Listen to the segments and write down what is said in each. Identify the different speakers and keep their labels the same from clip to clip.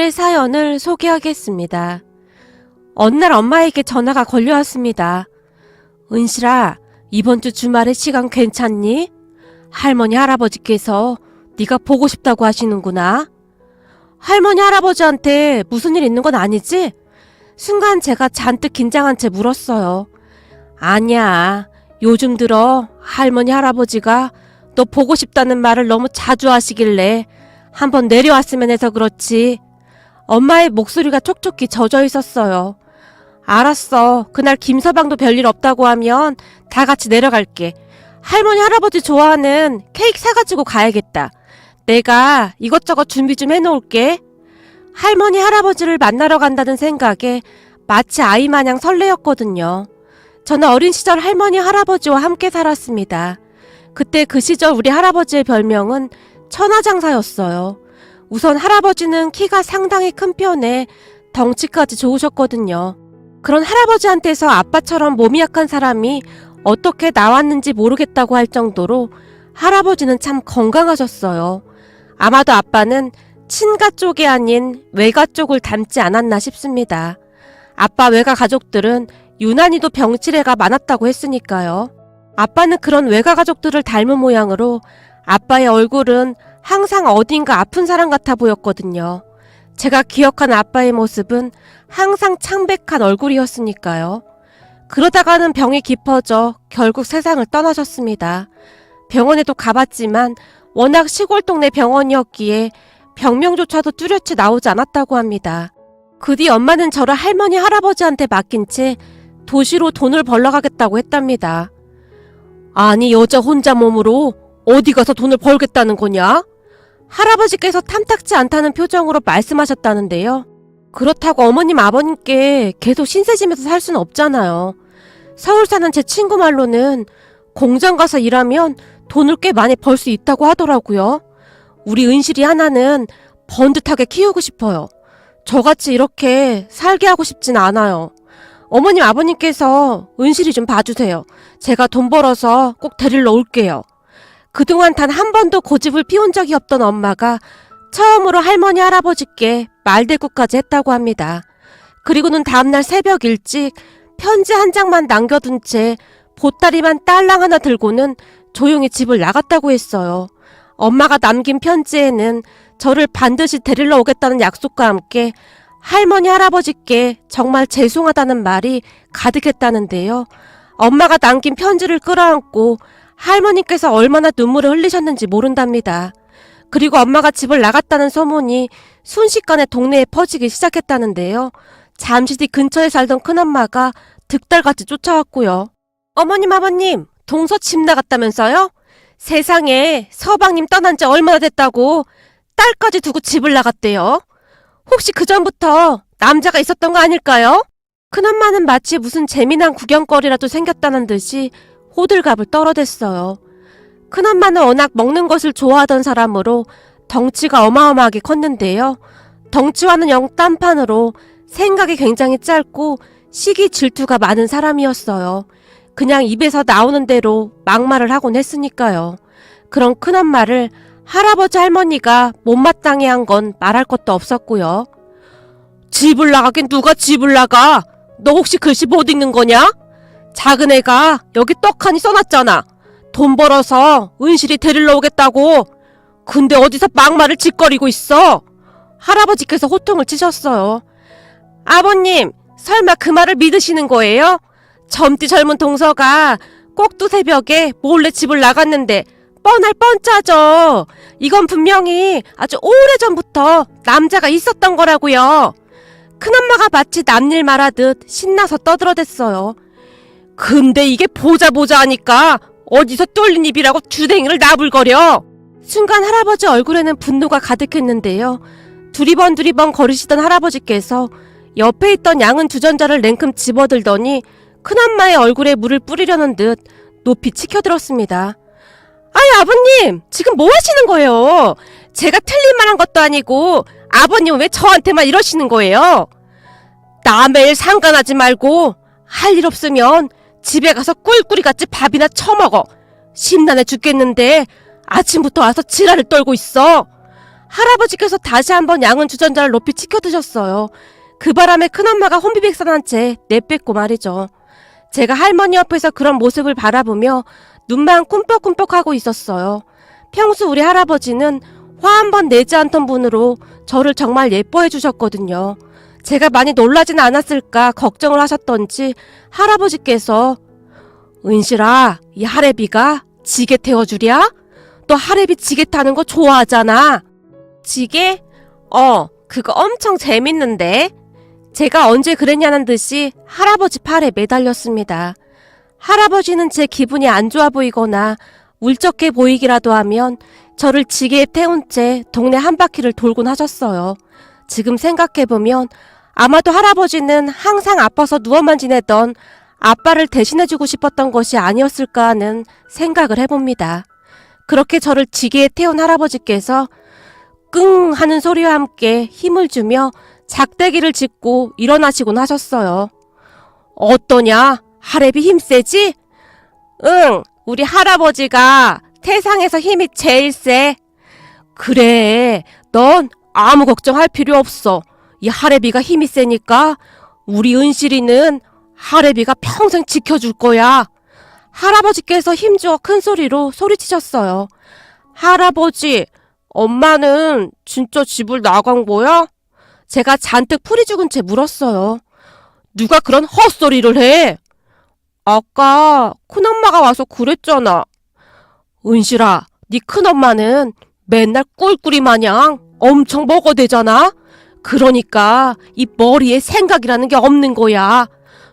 Speaker 1: 오늘의 사연을 소개하겠습니다. 어느 날 엄마에게 전화가 걸려왔습니다. 은실아, 이번 주 주말에 시간 괜찮니? 할머니 할아버지께서 네가 보고 싶다고 하시는구나. 할머니 할아버지한테 무슨 일 있는 건 아니지? 순간 제가 잔뜩 긴장한 채 물었어요. 아니야. 요즘 들어 할머니 할아버지가 너 보고 싶다는 말을 너무 자주 하시길래 한번 내려왔으면 해서 그렇지. 엄마의 목소리가 촉촉히 젖어 있었어요. 알았어. 그날 김서방도 별일 없다고 하면 다 같이 내려갈게. 할머니 할아버지 좋아하는 케이크 사가지고 가야겠다. 내가 이것저것 준비 좀 해놓을게. 할머니 할아버지를 만나러 간다는 생각에 마치 아이 마냥 설레었거든요. 저는 어린 시절 할머니 할아버지와 함께 살았습니다. 그때 그 시절 우리 할아버지의 별명은 천하장사였어요. 우선 할아버지는 키가 상당히 큰 편에 덩치까지 좋으셨거든요. 그런 할아버지한테서 아빠처럼 몸이 약한 사람이 어떻게 나왔는지 모르겠다고 할 정도로 할아버지는 참 건강하셨어요. 아마도 아빠는 친가 쪽이 아닌 외가 쪽을 닮지 않았나 싶습니다. 아빠 외가 가족들은 유난히도 병치레가 많았다고 했으니까요. 아빠는 그런 외가 가족들을 닮은 모양으로 아빠의 얼굴은 항상 어딘가 아픈 사람 같아 보였거든요. 제가 기억한 아빠의 모습은 항상 창백한 얼굴이었으니까요. 그러다가는 병이 깊어져 결국 세상을 떠나셨습니다. 병원에도 가봤지만 워낙 시골 동네 병원이었기에 병명조차도 뚜렷이 나오지 않았다고 합니다. 그 뒤 엄마는 저를 할머니 할아버지한테 맡긴 채 도시로 돈을 벌러 가겠다고 했답니다. 아니 여자 혼자 몸으로 어디 가서 돈을 벌겠다는 거냐? 할아버지께서 탐탁지 않다는 표정으로 말씀하셨다는데요. 그렇다고 어머님 아버님께 계속 신세지면서 살 수는 없잖아요. 서울 사는 제 친구 말로는 공장 가서 일하면 돈을 꽤 많이 벌 수 있다고 하더라고요. 우리 은실이 하나는 번듯하게 키우고 싶어요. 저같이 이렇게 살게 하고 싶진 않아요. 어머님 아버님께서 은실이 좀 봐주세요. 제가 돈 벌어서 꼭 데리러 올게요. 그동안 단 한 번도 고집을 피운 적이 없던 엄마가 처음으로 할머니 할아버지께 말대꾸까지 했다고 합니다. 그리고는 다음날 새벽 일찍 편지 한 장만 남겨둔 채 보따리만 딸랑 하나 들고는 조용히 집을 나갔다고 했어요. 엄마가 남긴 편지에는 저를 반드시 데리러 오겠다는 약속과 함께 할머니 할아버지께 정말 죄송하다는 말이 가득했다는데요. 엄마가 남긴 편지를 끌어안고 할머니께서 얼마나 눈물을 흘리셨는지 모른답니다. 그리고 엄마가 집을 나갔다는 소문이 순식간에 동네에 퍼지기 시작했다는데요. 잠시 뒤 근처에 살던 큰엄마가 득달같이 쫓아왔고요. 어머님, 아버님, 동서 집 나갔다면서요? 세상에 서방님 떠난 지 얼마나 됐다고 딸까지 두고 집을 나갔대요. 혹시 그 전부터 남자가 있었던 거 아닐까요? 큰엄마는 마치 무슨 재미난 구경거리라도 생겼다는 듯이 호들갑을 떨어댔어요. 큰엄마는 워낙 먹는 것을 좋아하던 사람으로 덩치가 어마어마하게 컸는데요. 덩치와는 영 딴판으로 생각이 굉장히 짧고 시기 질투가 많은 사람이었어요. 그냥 입에서 나오는 대로 막말을 하곤 했으니까요. 그런 큰엄마를 할아버지 할머니가 못마땅해 한 건 말할 것도 없었고요. 집을 나가긴 누가 집을 나가? 너 혹시 글씨 못 읽는 거냐? 작은 애가 여기 떡하니 써놨잖아. 돈 벌어서 은실이 데리러 오겠다고. 근데 어디서 막말을 짓거리고 있어? 할아버지께서 호통을 치셨어요. 아버님, 설마 그 말을 믿으시는 거예요? 젊디 젊은 동서가 꼭두 새벽에 몰래 집을 나갔는데 뻔할 뻔짜죠. 이건 분명히 아주 오래전부터 남자가 있었던 거라고요. 큰엄마가 마치 남일 말하듯 신나서 떠들어댔어요. 근데 이게 보자 보자 하니까 어디서 뚫린 입이라고 주댕이를 나불거려. 순간 할아버지 얼굴에는 분노가 가득했는데요. 두리번 두리번 거리시던 할아버지께서 옆에 있던 양은 주전자를 냉큼 집어들더니 큰엄마의 얼굴에 물을 뿌리려는 듯 높이 치켜들었습니다. 아니 아버님 지금 뭐 하시는 거예요? 제가 틀린 말 한 것도 아니고 아버님 왜 저한테만 이러시는 거예요? 남의 일 상관하지 말고 할 일 없으면 집에 가서 꿀꿀이 같이 밥이나 처먹어. 심란해 죽겠는데 아침부터 와서 지랄을 떨고 있어. 할아버지께서 다시 한번 양은 주전자를 높이 치켜 드셨어요. 그 바람에 큰엄마가 혼비백산한 채 내뱉고 말이죠. 제가 할머니 옆에서 그런 모습을 바라보며 눈만 꿈뻑꿈뻑하고 있었어요. 평소 우리 할아버지는 화 한 번 내지 않던 분으로 저를 정말 예뻐해 주셨거든요. 제가 많이 놀라진 않았을까 걱정을 하셨던지 할아버지께서 은실아, 이 하래비가 지게 태워주랴? 너 하래비 지게 타는 거 좋아하잖아. 지게? 어, 그거 엄청 재밌는데. 제가 언제 그랬냐는 듯이 할아버지 팔에 매달렸습니다. 할아버지는 제 기분이 안 좋아 보이거나 울적해 보이기라도 하면 저를 지게에 태운 채 동네 한 바퀴를 돌곤 하셨어요. 지금 생각해보면 아마도 할아버지는 항상 아파서 누워만 지내던 아빠를 대신해주고 싶었던 것이 아니었을까 하는 생각을 해봅니다. 그렇게 저를 지게에 태운 할아버지께서 끙 하는 소리와 함께 힘을 주며 작대기를 짚고 일어나시곤 하셨어요. 어떠냐? 하랩이 힘 세지? 응, 우리 할아버지가 세상에서 힘이 제일 세. 그래, 넌 아무 걱정할 필요 없어. 이 하래비가 힘이 세니까 우리 은실이는 하래비가 평생 지켜줄 거야. 할아버지께서 힘주어 큰 소리로 소리치셨어요. 할아버지, 엄마는 진짜 집을 나간 거야? 제가 잔뜩 풀이 죽은 채 물었어요. 누가 그런 헛소리를 해? 아까 큰엄마가 와서 그랬잖아. 은실아, 네 큰엄마는 맨날 꿀꿀이 마냥 엄청 먹어대잖아? 그러니까 이 머리에 생각이라는 게 없는 거야.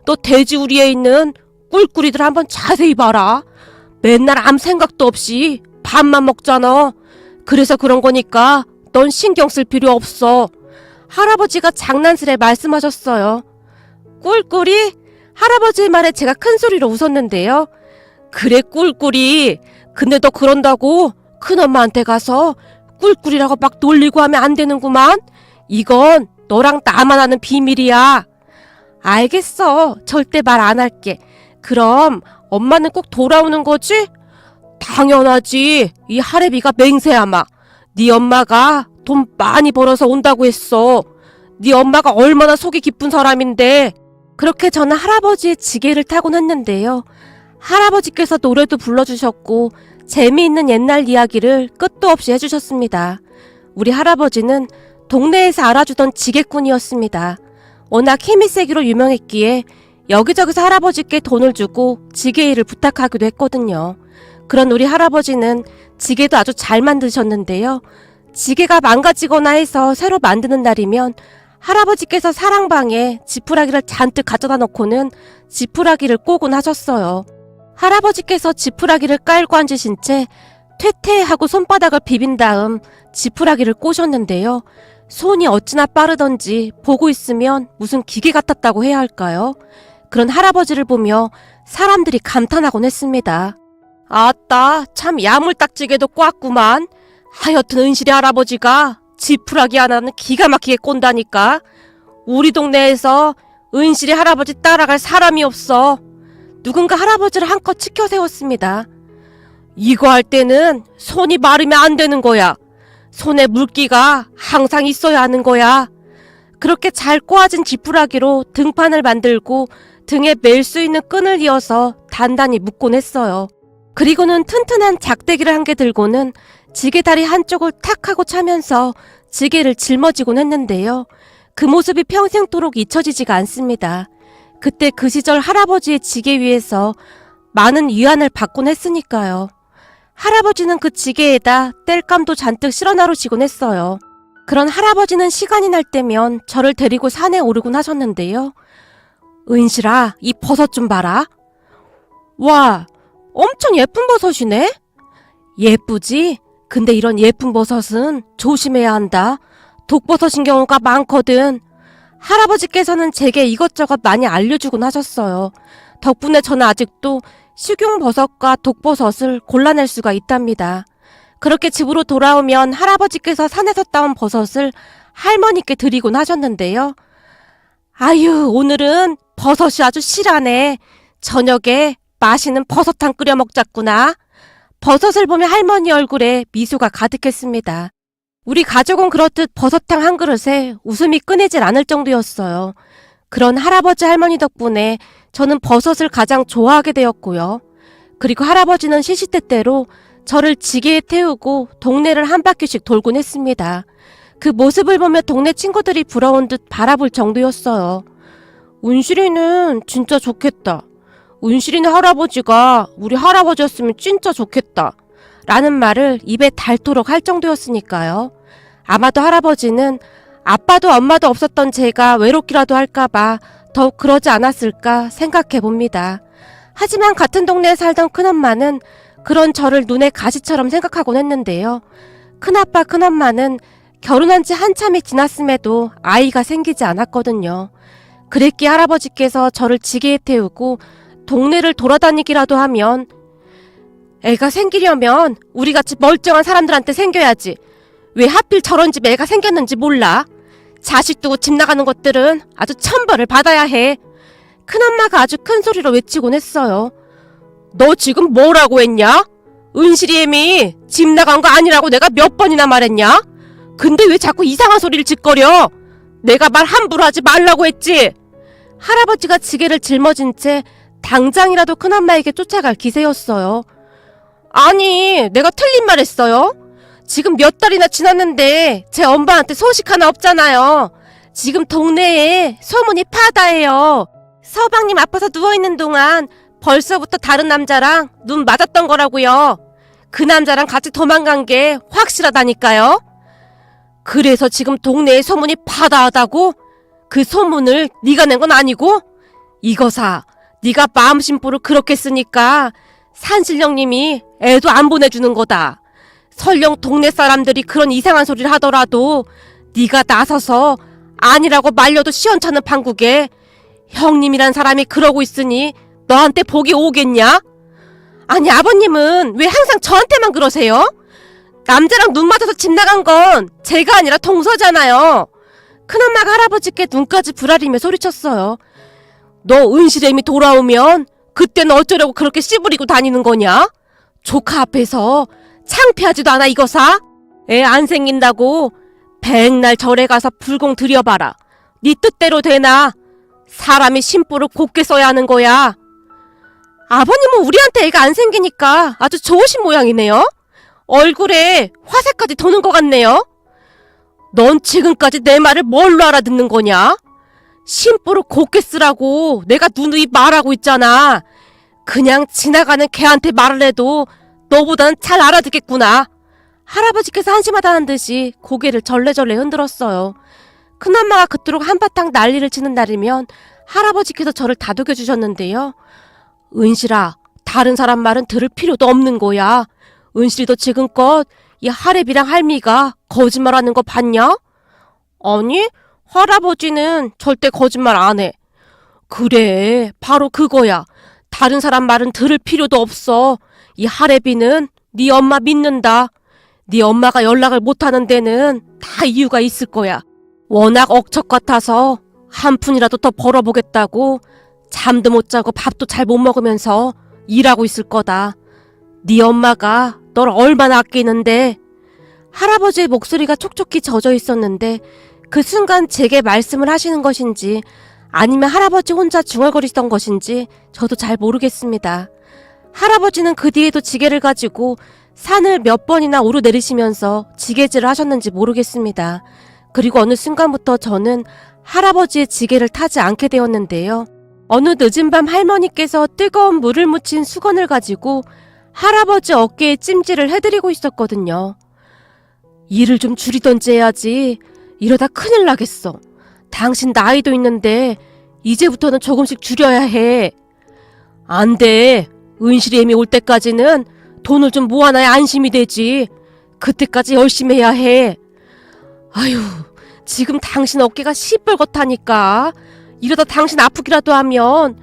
Speaker 1: 너 돼지우리에 있는 꿀꿀이들 한번 자세히 봐라. 맨날 아무 생각도 없이 밥만 먹잖아. 그래서 그런 거니까 넌 신경 쓸 필요 없어. 할아버지가 장난스레 말씀하셨어요. 꿀꿀이? 할아버지의 말에 제가 큰 소리로 웃었는데요. 그래 꿀꿀이. 근데 너 그런다고 큰엄마한테 가서 꿀꿀이라고 막 놀리고 하면 안 되는구만. 이건 너랑 나만 아는 비밀이야. 알겠어. 절대 말 안 할게. 그럼 엄마는 꼭 돌아오는 거지? 당연하지. 이 하래비가 맹세하마. 네 엄마가 돈 많이 벌어서 온다고 했어. 네 엄마가 얼마나 속이 깊은 사람인데. 그렇게 저는 할아버지의 지게를 타곤 했는데요. 할아버지께서 노래도 불러주셨고 재미있는 옛날 이야기를 끝도 없이 해주셨습니다. 우리 할아버지는 동네에서 알아주던 지게꾼이었습니다. 워낙 힘이 세기로 유명했기에 여기저기서 할아버지께 돈을 주고 지게 일을 부탁하기도 했거든요. 그런 우리 할아버지는 지게도 아주 잘 만드셨는데요. 지게가 망가지거나 해서 새로 만드는 날이면 할아버지께서 사랑방에 지푸라기를 잔뜩 가져다 놓고는 지푸라기를 꼬곤 하셨어요. 할아버지께서 지푸라기를 깔고 앉으신 채 퇴퇴하고 손바닥을 비빈 다음 지푸라기를 꼬셨는데요. 손이 어찌나 빠르던지 보고 있으면 무슨 기계 같았다고 해야 할까요? 그런 할아버지를 보며 사람들이 감탄하곤 했습니다. 아따, 참 야물딱지게도 꽉구만. 하여튼 은실이 할아버지가 지푸라기 하나는 기가 막히게 꼰다니까. 우리 동네에서 은실이 할아버지 따라갈 사람이 없어. 누군가 할아버지를 한껏 치켜 세웠습니다. 이거 할 때는 손이 마르면 안 되는 거야. 손에 물기가 항상 있어야 하는 거야. 그렇게 잘 꼬아진 지푸라기로 등판을 만들고 등에 멜 수 있는 끈을 이어서 단단히 묶곤 했어요. 그리고는 튼튼한 작대기를 한 개 들고는 지게 다리 한쪽을 탁 하고 차면서 지게를 짊어지곤 했는데요. 그 모습이 평생도록 잊혀지지가 않습니다. 그때 그 시절 할아버지의 지게 위에서 많은 위안을 받곤 했으니까요. 할아버지는 그 지게에다 땔감도 잔뜩 실어 나르시곤 했어요. 그런 할아버지는 시간이 날 때면 저를 데리고 산에 오르곤 하셨는데요. 은실아, 이 버섯 좀 봐라. 와, 엄청 예쁜 버섯이네? 예쁘지? 근데 이런 예쁜 버섯은 조심해야 한다. 독버섯인 경우가 많거든. 할아버지께서는 제게 이것저것 많이 알려주곤 하셨어요. 덕분에 저는 아직도 식용버섯과 독버섯을 골라낼 수가 있답니다. 그렇게 집으로 돌아오면 할아버지께서 산에서 따온 버섯을 할머니께 드리곤 하셨는데요. 아유, 오늘은 버섯이 아주 실하네. 저녁에 맛있는 버섯탕 끓여 먹자꾸나. 버섯을 보며 할머니 얼굴에 미소가 가득했습니다. 우리 가족은 그렇듯 버섯탕 한 그릇에 웃음이 끊이질 않을 정도였어요. 그런 할아버지 할머니 덕분에 저는 버섯을 가장 좋아하게 되었고요. 그리고 할아버지는 시시때때로 저를 지게에 태우고 동네를 한 바퀴씩 돌곤 했습니다. 그 모습을 보며 동네 친구들이 부러운 듯 바라볼 정도였어요. 운실이는 진짜 좋겠다. 운실이네 할아버지가 우리 할아버지였으면 진짜 좋겠다. 라는 말을 입에 닳도록 할 정도였으니까요. 아마도 할아버지는 아빠도 엄마도 없었던 제가 외롭기라도 할까봐 더욱 그러지 않았을까 생각해 봅니다. 하지만 같은 동네에 살던 큰엄마는 그런 저를 눈에 가시처럼 생각하곤 했는데요. 큰아빠, 큰엄마는 결혼한 지 한참이 지났음에도 아이가 생기지 않았거든요. 그랬기에 할아버지께서 저를 지게에 태우고 동네를 돌아다니기라도 하면 애가 생기려면 우리같이 멀쩡한 사람들한테 생겨야지. 왜 하필 저런 집에 애가 생겼는지 몰라. 자식 두고 집 나가는 것들은 아주 천벌을 받아야 해. 큰엄마가 아주 큰 소리로 외치곤 했어요. 너 지금 뭐라고 했냐? 은실이 애미 집 나간 거 아니라고 내가 몇 번이나 말했냐? 근데 왜 자꾸 이상한 소리를 짓거려? 내가 말 함부로 하지 말라고 했지. 할아버지가 지게를 짊어진 채 당장이라도 큰엄마에게 쫓아갈 기세였어요. 아니, 내가 틀린 말 했어요? 지금 몇 달이나 지났는데 제 엄마한테 소식 하나 없잖아요. 지금 동네에 소문이 파다해요. 서방님 아파서 누워있는 동안 벌써부터 다른 남자랑 눈 맞았던 거라고요. 그 남자랑 같이 도망간 게 확실하다니까요. 그래서 지금 동네에 소문이 파다하다고? 그 소문을 네가 낸 건 아니고? 이거사, 네가 마음심보를 그렇게 쓰니까 산신령님이 애도 안 보내주는 거다. 설령 동네 사람들이 그런 이상한 소리를 하더라도 네가 나서서 아니라고 말려도 시원찮은 판국에 형님이란 사람이 그러고 있으니 너한테 복이 오겠냐? 아니 아버님은 왜 항상 저한테만 그러세요? 남자랑 눈 맞아서 집 나간 건 제가 아니라 동서잖아요. 큰엄마가 할아버지께 눈까지 부라리며 소리쳤어요. 너 은실애미 돌아오면 그때는 어쩌려고 그렇게 씨부리고 다니는 거냐? 조카 앞에서 창피하지도 않아 이거사? 애 안 생긴다고 백날 절에 가서 불공 들여봐라. 네 뜻대로 되나? 사람이 심보를 곱게 써야 하는 거야. 아버님은 우리한테 애가 안 생기니까 아주 좋으신 모양이네요. 얼굴에 화색까지 도는 것 같네요. 넌 지금까지 내 말을 뭘로 알아듣는 거냐? 심보를 곱게 쓰라고 내가 누누이 말하고 있잖아. 그냥 지나가는 개한테 말을 해도 너보단 잘 알아듣겠구나. 할아버지께서 한심하다는 듯이 고개를 절레절레 흔들었어요. 큰엄마가 그토록 한바탕 난리를 치는 날이면 할아버지께서 저를 다독여 주셨는데요. 은실아, 다른 사람 말은 들을 필요도 없는 거야. 은실이도 지금껏 이 하랩이랑 할미가 거짓말하는 거 봤냐? 아니, 할아버지는 절대 거짓말 안 해. 그래, 바로 그거야. 다른 사람 말은 들을 필요도 없어. 이 하레비는 네 엄마 믿는다. 네 엄마가 연락을 못하는 데는 다 이유가 있을 거야. 워낙 억척 같아서 한 푼이라도 더 벌어보겠다고 잠도 못 자고 밥도 잘 못 먹으면서 일하고 있을 거다. 네 엄마가 널 얼마나 아끼는데. 할아버지의 목소리가 촉촉히 젖어 있었는데 그 순간 제게 말씀을 하시는 것인지 아니면 할아버지 혼자 중얼거리던 것인지 저도 잘 모르겠습니다. 할아버지는 그 뒤에도 지게를 가지고 산을 몇 번이나 오르내리시면서 지게질을 하셨는지 모르겠습니다. 그리고 어느 순간부터 저는 할아버지의 지게를 타지 않게 되었는데요. 어느 늦은 밤 할머니께서 뜨거운 물을 묻힌 수건을 가지고 할아버지 어깨에 찜질을 해드리고 있었거든요. 일을 좀 줄이던지 해야지. 이러다 큰일 나겠어. 당신 나이도 있는데 이제부터는 조금씩 줄여야 해. 안 돼. 은실이 애미 올 때까지는 돈을 좀 모아놔야 안심이 되지. 그때까지 열심히 해야 해. 아휴, 지금 당신 어깨가 시뻘겋다니까. 이러다 당신 아프기라도 하면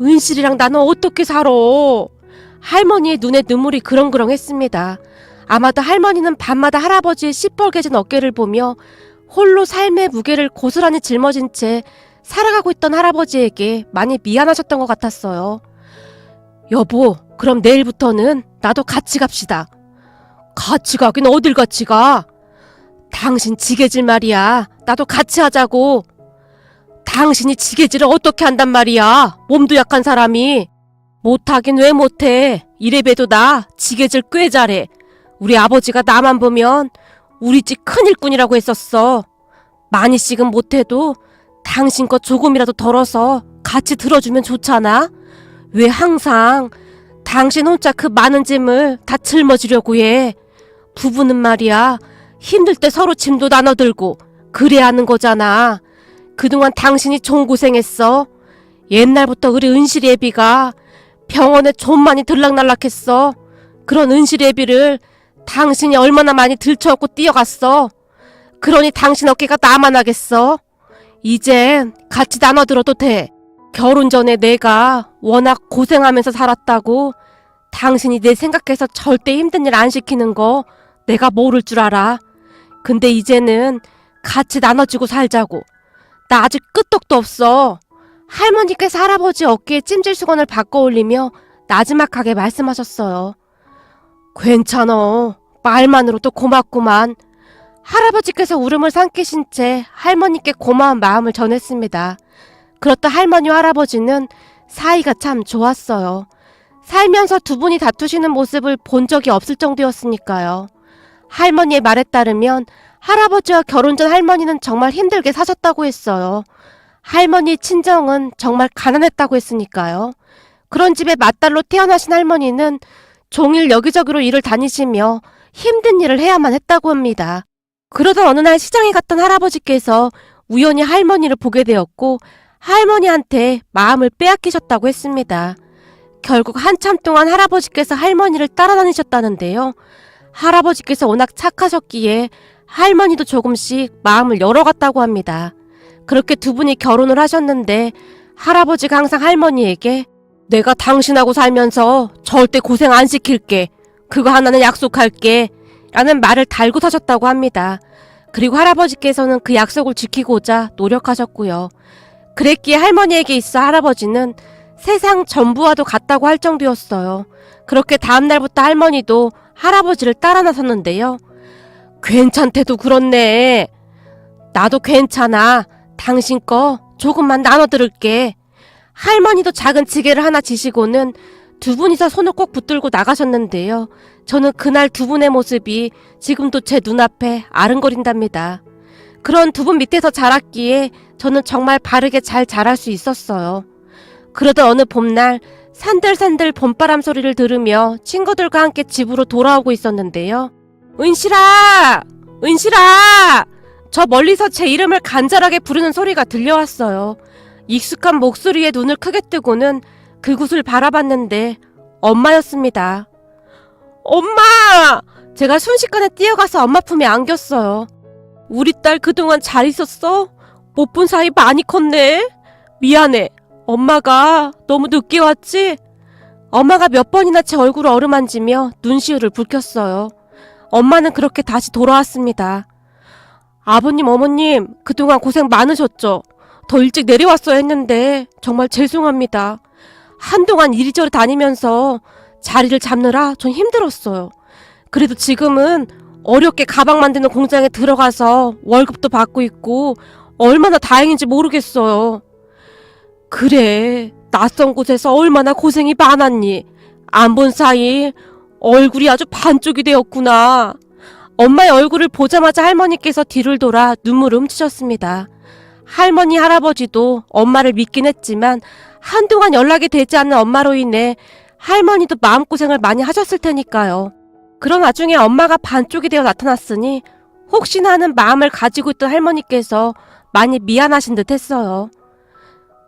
Speaker 1: 은실이랑 나는 어떻게 살아? 할머니의 눈에 눈물이 그렁그렁했습니다. 아마도 할머니는 밤마다 할아버지의 시뻘개진 어깨를 보며 홀로 삶의 무게를 고스란히 짊어진 채 살아가고 있던 할아버지에게 많이 미안하셨던 것 같았어요. 여보, 그럼 내일부터는 나도 같이 갑시다. 같이 가긴 어딜 같이 가? 당신 지게질 말이야. 나도 같이 하자고. 당신이 지게질을 어떻게 한단 말이야. 몸도 약한 사람이. 못하긴 왜 못해. 이래봬도 나 지게질 꽤 잘해. 우리 아버지가 나만 보면 우리 집 큰 일꾼이라고 했었어. 많이씩은 못해도 당신 거 조금이라도 덜어서 같이 들어주면 좋잖아. 왜 항상 당신 혼자 그 많은 짐을 다 짊어지려고 해. 부부는 말이야. 힘들 때 서로 짐도 나눠들고 그래야 하는 거잖아. 그동안 당신이 좀 고생했어. 옛날부터 우리 은실이 애비가 병원에 좀 많이 들락날락했어. 그런 은실이 애비를 당신이 얼마나 많이 들쳐업고 뛰어갔어. 그러니 당신 어깨가 나만 하겠어. 이젠 같이 나눠들어도 돼. 결혼 전에 내가 워낙 고생하면서 살았다고 당신이 내 생각해서 절대 힘든 일 안 시키는 거 내가 모를 줄 알아. 근데 이제는 같이 나눠주고 살자고. 나 아직 끄떡도 없어. 할머니께서 할아버지 어깨에 찜질 수건을 바꿔 올리며 나지막하게 말씀하셨어요. 괜찮어. 말만으로도 고맙구만. 할아버지께서 울음을 삼키신 채 할머니께 고마운 마음을 전했습니다. 그렇다 할머니와 할아버지는 사이가 참 좋았어요. 살면서 두 분이 다투시는 모습을 본 적이 없을 정도였으니까요. 할머니의 말에 따르면 할아버지와 결혼 전 할머니는 정말 힘들게 사셨다고 했어요. 할머니 친정은 정말 가난했다고 했으니까요. 그런 집에 맏딸로 태어나신 할머니는 종일 여기저기로 일을 다니시며 힘든 일을 해야만 했다고 합니다. 그러던 어느 날 시장에 갔던 할아버지께서 우연히 할머니를 보게 되었고 할머니한테 마음을 빼앗기셨다고 했습니다. 결국 한참 동안 할아버지께서 할머니를 따라다니셨다는데요. 할아버지께서 워낙 착하셨기에 할머니도 조금씩 마음을 열어갔다고 합니다. 그렇게 두 분이 결혼을 하셨는데 할아버지가 항상 할머니에게 내가 당신하고 살면서 절대 고생 안 시킬게. 그거 하나는 약속할게. 라는 말을 달고 사셨다고 합니다. 그리고 할아버지께서는 그 약속을 지키고자 노력하셨고요. 그랬기에 할머니에게 있어 할아버지는 세상 전부와도 같다고 할 정도였어요. 그렇게 다음날부터 할머니도 할아버지를 따라 나섰는데요. 괜찮대도 그렇네. 나도 괜찮아. 당신 거 조금만 나눠 들을게. 할머니도 작은 지게를 하나 지시고는 두 분이서 손을 꼭 붙들고 나가셨는데요. 저는 그날 두 분의 모습이 지금도 제 눈앞에 아른거린답니다. 그런 두 분 밑에서 자랐기에 저는 정말 바르게 잘 자랄 수 있었어요. 그러던 어느 봄날 산들산들 봄바람 소리를 들으며 친구들과 함께 집으로 돌아오고 있었는데요. 은실아! 은실아! 저 멀리서 제 이름을 간절하게 부르는 소리가 들려왔어요. 익숙한 목소리에 눈을 크게 뜨고는 그곳을 바라봤는데 엄마였습니다. 엄마! 제가 순식간에 뛰어가서 엄마 품에 안겼어요. 우리 딸 그동안 잘 있었어? 못 본 사이 많이 컸네. 미안해. 엄마가 너무 늦게 왔지? 엄마가 몇 번이나 제 얼굴을 어루만지며 눈시울을 붉혔어요. 엄마는 그렇게 다시 돌아왔습니다. 아버님, 어머님, 그동안 고생 많으셨죠? 더 일찍 내려왔어야 했는데 정말 죄송합니다. 한동안 이리저리 다니면서 자리를 잡느라 좀 힘들었어요. 그래도 지금은 어렵게 가방 만드는 공장에 들어가서 월급도 받고 있고 얼마나 다행인지 모르겠어요. 그래, 낯선 곳에서 얼마나 고생이 많았니? 안 본 사이 얼굴이 아주 반쪽이 되었구나. 엄마의 얼굴을 보자마자 할머니께서 뒤를 돌아 눈물을 훔치셨습니다. 할머니, 할아버지도 엄마를 믿긴 했지만 한동안 연락이 되지 않는 엄마로 인해 할머니도 마음고생을 많이 하셨을 테니까요. 그런 와중에 엄마가 반쪽이 되어 나타났으니 혹시나 하는 마음을 가지고 있던 할머니께서 많이 미안하신 듯 했어요.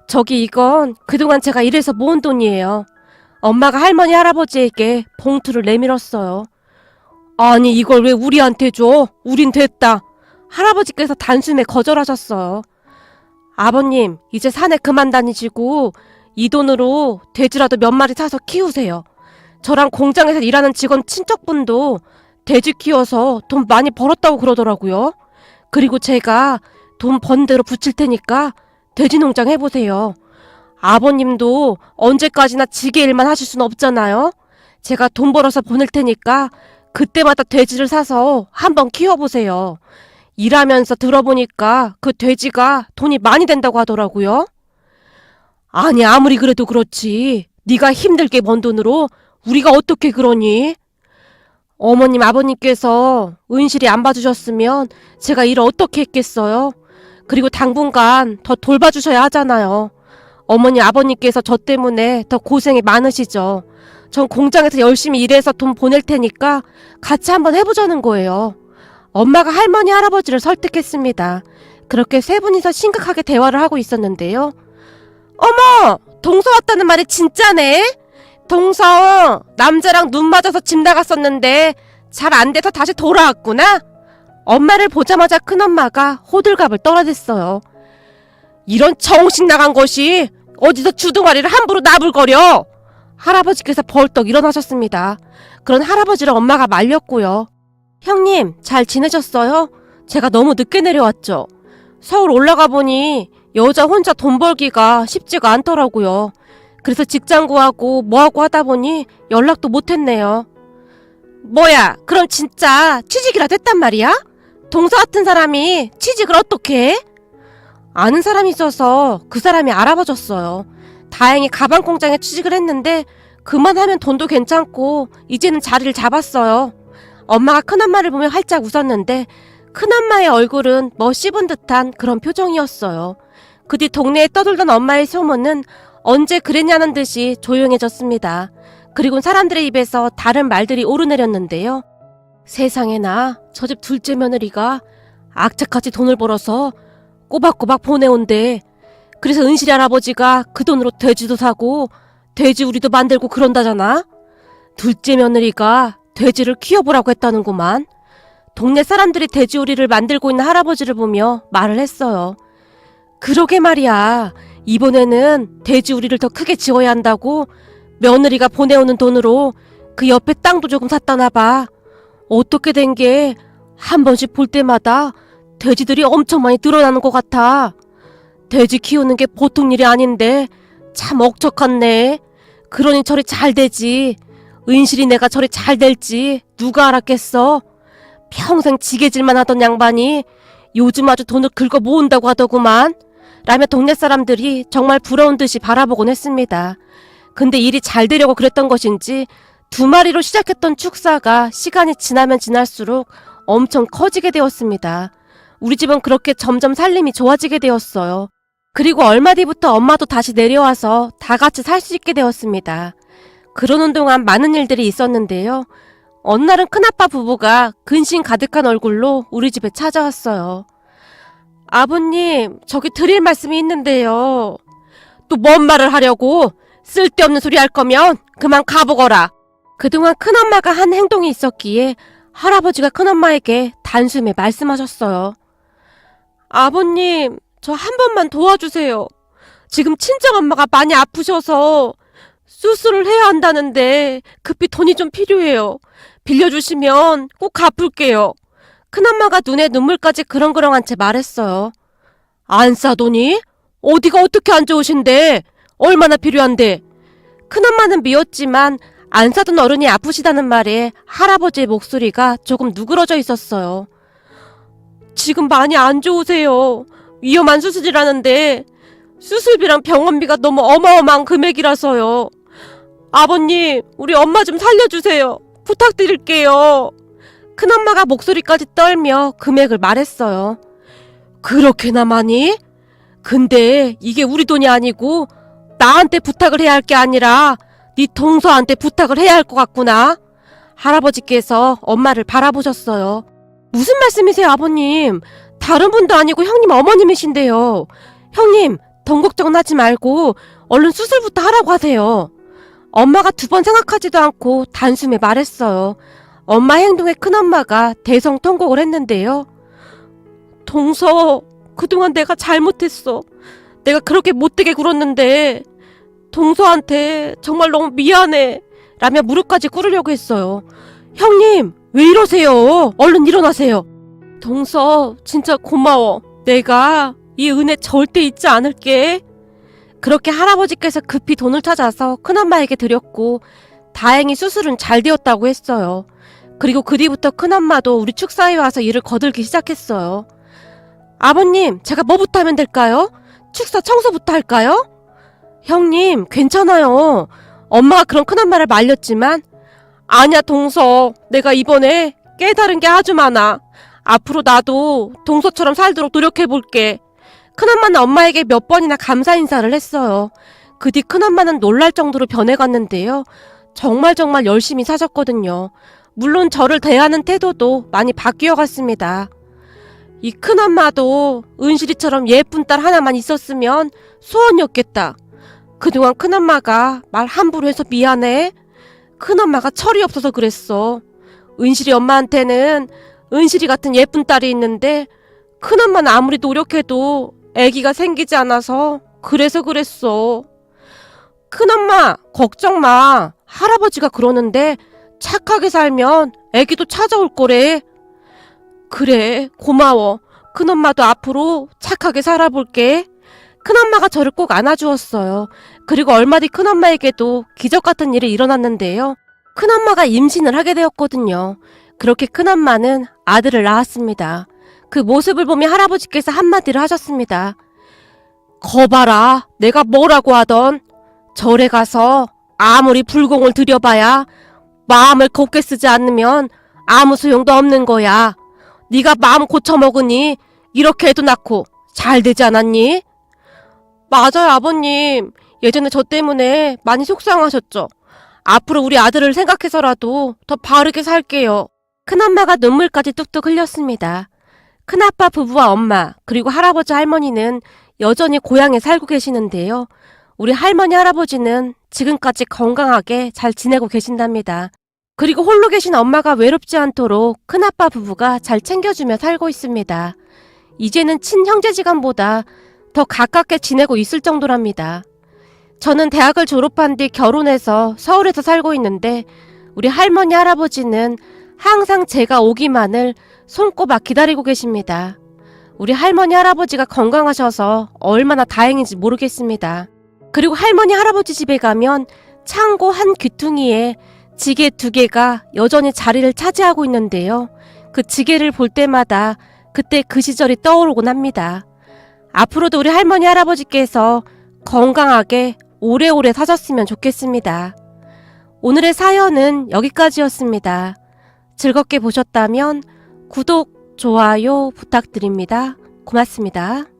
Speaker 1: 저기 이건 그동안 제가 일해서 모은 돈이에요. 엄마가 할머니 할아버지에게 봉투를 내밀었어요. 아니 이걸 왜 우리한테 줘? 우린 됐다. 할아버지께서 단숨에 거절하셨어요. 아버님 이제 산에 그만 다니시고 이 돈으로 돼지라도 몇 마리 사서 키우세요. 저랑 공장에서 일하는 직원 친척분도 돼지 키워서 돈 많이 벌었다고 그러더라고요. 그리고 제가 돈 번 대로 붙일 테니까 돼지 농장 해보세요. 아버님도 언제까지나 지게 일만 하실 순 없잖아요. 제가 돈 벌어서 보낼 테니까 그때마다 돼지를 사서 한번 키워보세요. 일하면서 들어보니까 그 돼지가 돈이 많이 된다고 하더라고요. 아니 아무리 그래도 그렇지. 네가 힘들게 번 돈으로 우리가 어떻게 그러니? 어머님 아버님께서 은실이 안 봐주셨으면 제가 일을 어떻게 했겠어요? 그리고 당분간 더 돌봐주셔야 하잖아요. 어머니 아버님께서 저 때문에 더 고생이 많으시죠. 전 공장에서 열심히 일해서 돈 보낼 테니까 같이 한번 해보자는 거예요. 엄마가 할머니 할아버지를 설득했습니다. 그렇게 세 분이서 심각하게 대화를 하고 있었는데요. 어머! 동서 왔다는 말이 진짜네? 동서 남자랑 눈 맞아서 집 나갔었는데 잘 안 돼서 다시 돌아왔구나? 엄마를 보자마자 큰엄마가 호들갑을 떨어댔어요. 이런 정신 나간 것이 어디서 주둥아리를 함부로 나불거려! 할아버지께서 벌떡 일어나셨습니다. 그런 할아버지를 엄마가 말렸고요. 형님, 잘 지내셨어요? 제가 너무 늦게 내려왔죠. 서울 올라가 보니 여자 혼자 돈 벌기가 쉽지가 않더라고요. 그래서 직장 구하고 뭐하고 하다 보니 연락도 못했네요. 뭐야, 그럼 진짜 취직이라 됐단 말이야? 동서 같은 사람이 취직을 어떻게 해? 아는 사람이 있어서 그 사람이 알아봐줬어요. 다행히 가방 공장에 취직을 했는데 그만하면 돈도 괜찮고 이제는 자리를 잡았어요. 엄마가 큰엄마를 보며 활짝 웃었는데 큰엄마의 얼굴은 뭐 씹은 듯한 그런 표정이었어요. 그 뒤 동네에 떠돌던 엄마의 소문은 언제 그랬냐는 듯이 조용해졌습니다. 그리고 사람들의 입에서 다른 말들이 오르내렸는데요. 세상에나 저 집 둘째 며느리가 악착같이 돈을 벌어서 꼬박꼬박 보내온대. 그래서 은실이 할아버지가 그 돈으로 돼지도 사고 돼지 우리도 만들고 그런다잖아. 둘째 며느리가 돼지를 키워보라고 했다는구만. 동네 사람들이 돼지우리를 만들고 있는 할아버지를 보며 말을 했어요. 그러게 말이야. 이번에는 돼지 우리를 더 크게 지어야 한다고 며느리가 보내오는 돈으로 그 옆에 땅도 조금 샀다나 봐. 어떻게 된 게 한 번씩 볼 때마다 돼지들이 엄청 많이 늘어나는 것 같아. 돼지 키우는 게 보통 일이 아닌데 참 억척하네. 그러니 저리 잘 되지. 은실이 내가 저리 잘 될지 누가 알았겠어? 평생 지게질만 하던 양반이 요즘 아주 돈을 긁어 모은다고 하더구만. 라며 동네 사람들이 정말 부러운 듯이 바라보곤 했습니다. 근데 일이 잘 되려고 그랬던 것인지 두 마리로 시작했던 축사가 시간이 지나면 지날수록 엄청 커지게 되었습니다. 우리 집은 그렇게 점점 살림이 좋아지게 되었어요. 그리고 얼마 뒤부터 엄마도 다시 내려와서 다 같이 살 수 있게 되었습니다. 그러는 동안 많은 일들이 있었는데요. 어느 날은 큰아빠 부부가 근심 가득한 얼굴로 우리 집에 찾아왔어요. 아버님, 저기 드릴 말씀이 있는데요. 또 뭔 말을 하려고? 쓸데없는 소리 할 거면 그만 가보거라. 그동안 큰엄마가 한 행동이 있었기에 할아버지가 큰엄마에게 단숨에 말씀하셨어요. 아버님, 저 한 번만 도와주세요. 지금 친정엄마가 많이 아프셔서 수술을 해야 한다는데 급히 돈이 좀 필요해요. 빌려주시면 꼭 갚을게요. 큰엄마가 눈에 눈물까지 그렁그렁한 채 말했어요. 안 싸더니? 어디가 어떻게 안 좋으신데? 얼마나 필요한데? 큰엄마는 미웠지만 안 사던 어른이 아프시다는 말에 할아버지의 목소리가 조금 누그러져 있었어요. 지금 많이 안 좋으세요. 위험한 수술이라는데 수술비랑 병원비가 너무 어마어마한 금액이라서요. 아버님, 우리 엄마 좀 살려주세요. 부탁드릴게요. 큰엄마가 목소리까지 떨며 금액을 말했어요. 그렇게나 많이? 근데 이게 우리 돈이 아니고 나한테 부탁을 해야 할 게 아니라 네 동서한테 부탁을 해야 할 것 같구나. 할아버지께서 엄마를 바라보셨어요. 무슨 말씀이세요, 아버님? 다른 분도 아니고 형님 어머님이신데요. 형님, 돈 걱정하지 말고 얼른 수술부터 하라고 하세요. 엄마가 두 번 생각하지도 않고 단숨에 말했어요. 엄마 행동에 큰엄마가 대성통곡을 했는데요. 동서, 그동안 내가 잘못했어. 내가 그렇게 못되게 굴었는데, 동서한테 정말 너무 미안해. 라며 무릎까지 꿇으려고 했어요. 형님, 왜 이러세요? 얼른 일어나세요. 동서, 진짜 고마워. 내가 이 은혜 절대 잊지 않을게. 그렇게 할아버지께서 급히 돈을 찾아서 큰엄마에게 드렸고, 다행히 수술은 잘 되었다고 했어요. 그리고 그 뒤부터 큰엄마도 우리 축사에 와서 일을 거들기 시작했어요. 아버님, 제가 뭐부터 하면 될까요? 축사 청소부터 할까요? 형님, 괜찮아요. 엄마가 그런 큰엄마를 말렸지만, 아니야, 동서. 내가 이번에 깨달은 게 아주 많아. 앞으로 나도 동서처럼 살도록 노력해볼게. 큰엄마는 엄마에게 몇 번이나 감사 인사를 했어요. 그 뒤 큰엄마는 놀랄 정도로 변해갔는데요. 정말 정말 열심히 사셨거든요. 물론 저를 대하는 태도도 많이 바뀌어 갔습니다. 이 큰엄마도 은실이처럼 예쁜 딸 하나만 있었으면 소원이었겠다. 그동안 큰엄마가 말 함부로 해서 미안해. 큰엄마가 철이 없어서 그랬어. 은실이 엄마한테는 은실이 같은 예쁜 딸이 있는데 큰엄마는 아무리 노력해도 아기가 생기지 않아서 그래서 그랬어. 큰엄마, 걱정 마. 할아버지가 그러는데 착하게 살면 아기도 찾아올 거래. 그래, 고마워. 큰엄마도 앞으로 착하게 살아볼게. 큰엄마가 저를 꼭 안아주었어요. 그리고 얼마 뒤 큰엄마에게도 기적 같은 일이 일어났는데요. 큰엄마가 임신을 하게 되었거든요. 그렇게 큰엄마는 아들을 낳았습니다. 그 모습을 보며 할아버지께서 한마디를 하셨습니다. 거봐라, 내가 뭐라고 하던 절에 가서 아무리 불공을 들여봐야 마음을 곱게 쓰지 않으면 아무 소용도 없는 거야. 네가 마음 고쳐 먹으니 이렇게 해도 낳고 잘 되지 않았니? 맞아요, 아버님. 예전에 저 때문에 많이 속상하셨죠. 앞으로 우리 아들을 생각해서라도 더 바르게 살게요. 큰엄마가 눈물까지 뚝뚝 흘렸습니다. 큰아빠 부부와 엄마, 그리고 할아버지 할머니는 여전히 고향에 살고 계시는데요. 우리 할머니 할아버지는 지금까지 건강하게 잘 지내고 계신답니다. 그리고 홀로 계신 엄마가 외롭지 않도록 큰아빠 부부가 잘 챙겨주며 살고 있습니다. 이제는 친형제지간보다 더 가깝게 지내고 있을 정도랍니다. 저는 대학을 졸업한 뒤 결혼해서 서울에서 살고 있는데 우리 할머니 할아버지는 항상 제가 오기만을 손꼽아 기다리고 계십니다. 우리 할머니 할아버지가 건강하셔서 얼마나 다행인지 모르겠습니다. 그리고 할머니 할아버지 집에 가면 창고 한 귀퉁이에 지게 두 개가 여전히 자리를 차지하고 있는데요. 그 지게를 볼 때마다 그때 그 시절이 떠오르곤 합니다. 앞으로도 우리 할머니 할아버지께서 건강하게 오래오래 사셨으면 좋겠습니다. 오늘의 사연은 여기까지였습니다. 즐겁게 보셨다면 구독, 좋아요 부탁드립니다. 고맙습니다.